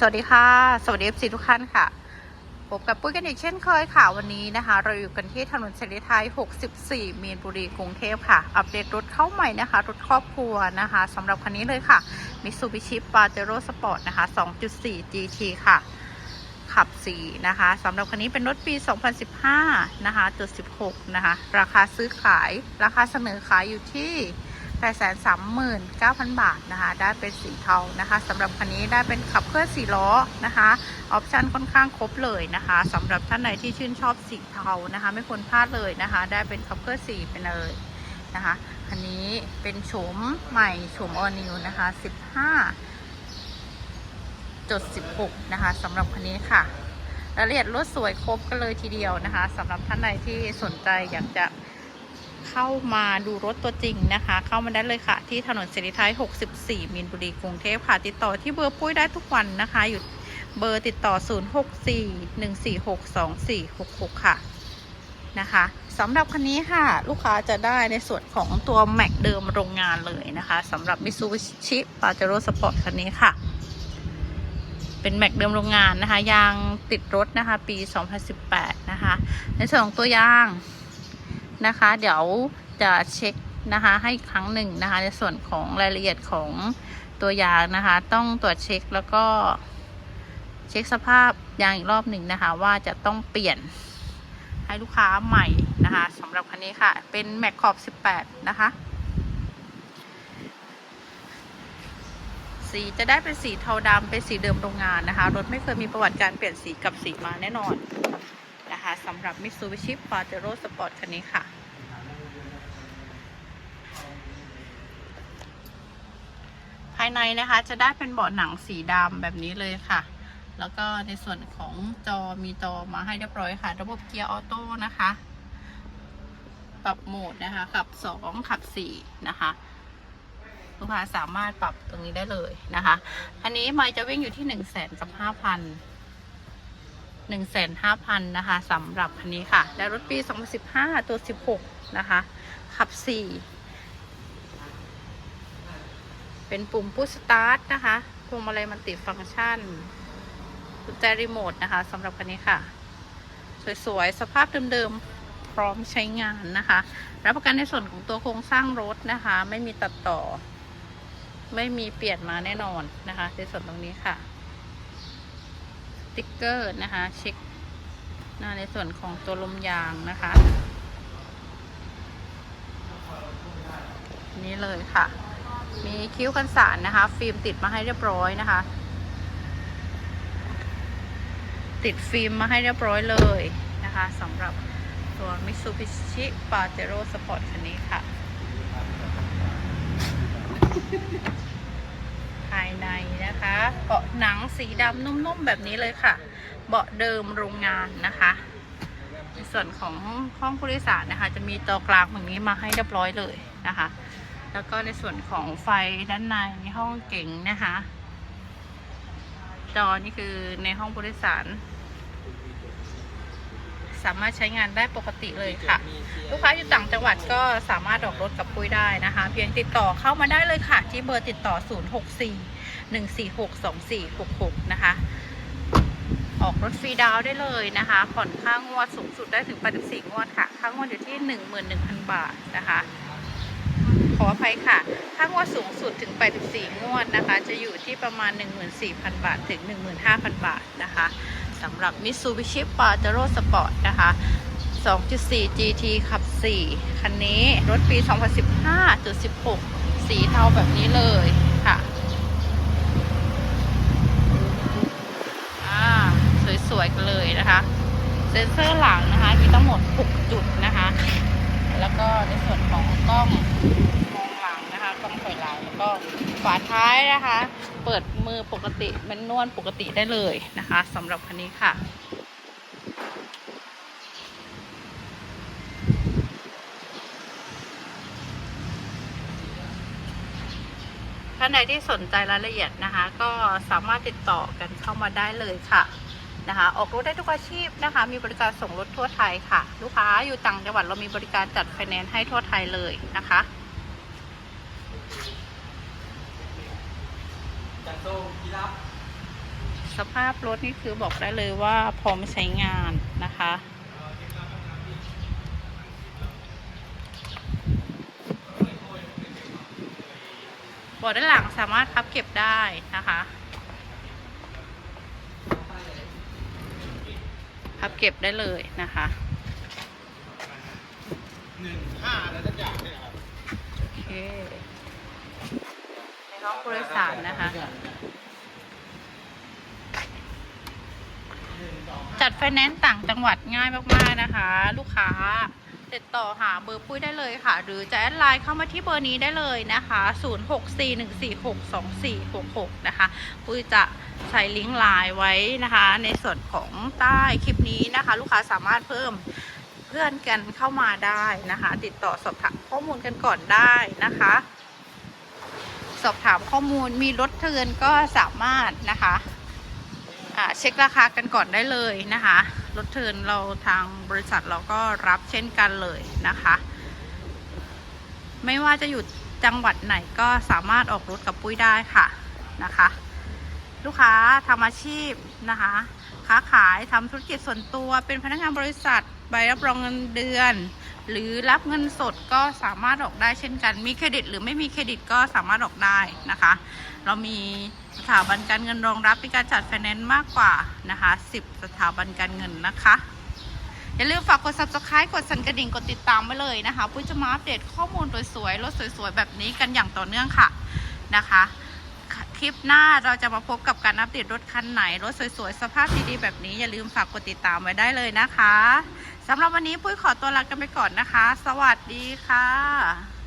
สวัสดีค่ะ สวัสดีเอฟซีทุกท่านค่ะพบกับปุ้ยกันอีกเช่นเคยค่ะ วันนี้นะคะ เราอยู่กันที่ถนนเฉลิไทย 64 มีนบุรีกรุงเทพค่ะ อัปเดตรถเข้าใหม่นะคะ รถครอบครัวนะคะสำหรับคันนี้เลยค่ะ Mitsubishi Pajero Sport นะคะ 2.4 GT ค่ะ ขับ 4 นะคะสำหรับคันนี้เป็นรถปี 2015 นะคะจุด16 นะคะ ราคาซื้อขาย ราคาเสนอขายอยู่ที่ 839,000บาทนะคะ ได้เป็นสีเทานะคะสำหรับคันนี้ได้เป็นขับเคลื่อนสีล้อนะคะออปชันค่อนข้างครบเลยนะคะสำหรับท่านไหนที่ชื่นชอบสีเทานะคะ ไม่ควรพลาดเลยนะคะ ได้เป็นขับเคลื่อนสีไปเลยนะคะคันนี้เป็นโฉมใหม่โฉมออนิวนะคะ15จด16นะคะสำหรับคันนี้ค่ะรายละเอียดรถสวยครบกันเลยทีเดียวนะคะสำหรับท่านใดที่สนใจอยากจะ เข้ามาดูรถตัวจริงนะคะ เข้ามาได้เลยค่ะ ที่ถนนเสรีไทย 64 มีนบุรีกรุงเทพค่ะ ติดต่อที่เบอร์ปุ้ยได้ทุกวันนะคะ อยู่เบอร์ติดต่อ 0641462466 ค่ะนะคะสำหรับคันนี้ค่ะ ลูกค้าจะได้ในส่วนของตัวแม็กเดิมโรงงานเลยนะคะสำหรับ Mitsubishi Pajero Sport คันนี้ค่ะ เป็นแม็กเดิมโรงงานนะคะ ยางติดรถนะคะ ปี 2018 นะคะ ในส่วนของตัวยาง นะคะ เดี๋ยวจะเช็คนะคะให้ครั้งหนึ่งนะคะ ในส่วนของรายละเอียดของตัวยางนะคะ ต้องตรวจเช็คแล้วก็เช็คสภาพยางอีกรอบหนึ่งนะคะ ว่าจะต้องเปลี่ยนให้ลูกค้าใหม่นะคะสำหรับคันนี้ค่ะ เป็นแม็กขอบ 18 นะคะ สีจะได้เป็นสีเทาดำเป็นสีเดิมโรงงานนะคะ รถไม่เคยมีประวัติการเปลี่ยนสีกับสีมาแน่นอน นะคะสำหรับ Mitsubishi Pajero Sport คันนี้ค่ะ ภายในนะคะจะได้เป็นเบาะหนังสีดำแบบนี้เลยค่ะ แล้วก็ในส่วนของจอมีจอมาให้เรียบร้อยค่ะ ระบบเกียร์ออโต้นะคะ ปรับโหมดนะคะ ขับ 2 ขับ 4 นะคะลูกค้าสามารถปรับตรงนี้ได้เลยนะคะ อันนี้ไมจะวิ่งอยู่ที่1 0 0 0 0แสนกับหนึ่งแสนห้าพัน นะคะสำหรับคันนี้ค่ะ และรถปี 2015 ตัว 16 นะคะ ขับ 4 เป็นปุ่มพุชสตาร์ทนะคะพวงมาลัยมันติฟังก์ชันกุญแจรีโมทนะคะสำหรับคันนี้ค่ะ สวยๆ สภาพเดิมๆ พร้อมใช้งานนะคะ รับประกันในส่วนของตัวโครงสร้างรถนะคะ ไม่มีตัดต่อ ไม่มีเปลี่ยนมาแน่นอนนะคะ ในส่วนตรงนี้ค่ะ ติ๊กเกอร์นะคะ เช็คน้าในส่วนของตัวลมยางนะคะ นี่เลยค่ะ มีคิ้วกันสารนะคะ ฟิล์มติดมาให้เรียบร้อยนะคะ ติดฟิล์มมาให้เรียบร้อยเลยนะคะสำหรับตัว Mitsubishi Pajero Sport คันนี้ค่ะายในนะคะเบาะหนังสีดำนุ่มๆแบบนี้เลยค่ะ เบาะเดิมโรงงานนะคะในส่วนของห้องผู้โดยสารนะคะ จะมีตัวกลางแบบนี้มาให้เรียบร้อยเลยนะคะ แล้วก็ในส่วนของไฟด้านในห้องเก๋งนะคะ จอนี่คือในห้องผู้โดยสาร สามารถใช้งานได้ปกติเลยค่ะ ลูกค้าอยู่ต่างจังหวัดก็สามารถออกรถกับปุ้ยได้นะคะ เพียงติดต่อเข้ามาได้เลยค่ะ ที่เบอร์ติดต่อ 064 146 2466 นะคะ ออกรถฟรีดาวน์ได้เลยนะคะ ผ่อนค่างวดสูงสุดได้ถึง 84 งวดค่ะ ค่างวดอยู่ที่ 11,000 บาทนะคะขออภัยค่ะ ค่างวดสูงสุดถึง 84 งวดนะคะ จะอยู่ที่ประมาณ 14,000 บาท ถึง 15,000 บาทนะคะ สำหรับ Mitsubishi Pajero Sport นะคะ 2.4 GT ขับ 4 คันนี้รถปี 2015.16 สีเทาแบบนี้เลยค่ะสวยๆกันเลยนะคะ เซ็นเซอร์หลังนะคะ มีทั้งหมด 6 จุดนะคะ แล้วก็ในส่วนของกล้องมองหลังนะคะ กล้องถอยหลังแล้วก็ฝาท้ายนะคะ เปิดมือปกติแมันนวลปกติได้เลยนะคะสำหรับคันนี้ค่ะ ท่านใดที่สนใจรายละเอียดนะคะ ก็สามารถติดต่อกันเข้ามาได้เลยค่ะนะคะออกรถได้ทุกอาชีพนะคะ มีบริการส่งรถทั่วไทยค่ะ ลูกค้าอยู่ต่างจังหวัดเรามีบริการจัดไฟแนนซ์ให้ทั่วไทยเลยนะคะ จันโตกีรับ สภาพรถนี่คือบอกได้เลยว่าพร้อมใช้งานนะคะเบาะด้านหลังสามารถพับเก็บได้นะคะ พับเก็บได้เลยนะคะหนึ่งห้าอะไรสักอย่างเนี่ยครับโอเคในห้องผู้โดยสารนะคะ จัดไฟแนนซ์ต่างจังหวัดง่ายมากๆนะคะ ลูกค้าติดต่อหาเบอร์ปุ้ยได้เลยค่ะ หรือจะแอดไลน์เข้ามาที่เบอร์นี้ได้เลยนะคะ 0641462466 นะคะ ปุ้ยจะใส่ลิงก์ไลน์ไว้นะคะ ในส่วนของใต้คลิปนี้นะคะ ลูกค้าสามารถเพิ่มเพื่อนกันเข้ามาได้นะคะ ติดต่อสอบถามข้อมูลกันก่อนได้นะคะ สอบถามข้อมูลมีรถเทือนก็สามารถนะคะเช็คราคากันก่อนได้เลยนะคะรถเทินเราทางบริษัทเราก็รับเช่นกันเลยนะคะ ไม่ว่าจะอยู่จังหวัดไหนก็สามารถออกรถกับปุ้ยได้ค่ะนะคะ ลูกค้าทำอาชีพนะคะค้าขายทำธุรกิจส่วนตัวเป็นพนักงานบริษัทใบรับรองเงินเดือน หรือรับเงินสดก็สามารถออกได้เช่นกัน มีเครดิตหรือไม่มีเครดิตก็สามารถออกได้นะคะ เรามีสถาบันการเงินรองรับในการจัดไฟแนนซ์มากกว่านะคะ10 สถาบันการเงินนะคะ อย่าลืมฝากกด subscribe กดสั่นกระดิ่งกดติดตามไว้เลยนะคะ ปุ้ยจะมาอัปเดตข้อมูลสวยๆรถสวยๆแบบนี้กันอย่างต่อเนื่องค่ะนะคะ คลิปหน้าเราจะมาพบกับการอัปเดตรถคันไหน รถสวยๆ สภาพดีๆแบบนี้อย่าลืมฝากกดติดตามไว้ได้เลยนะคะสำหรับวันนี้ปุ้ยขอตัวลากันไปก่อนนะคะ สวัสดีค่ะ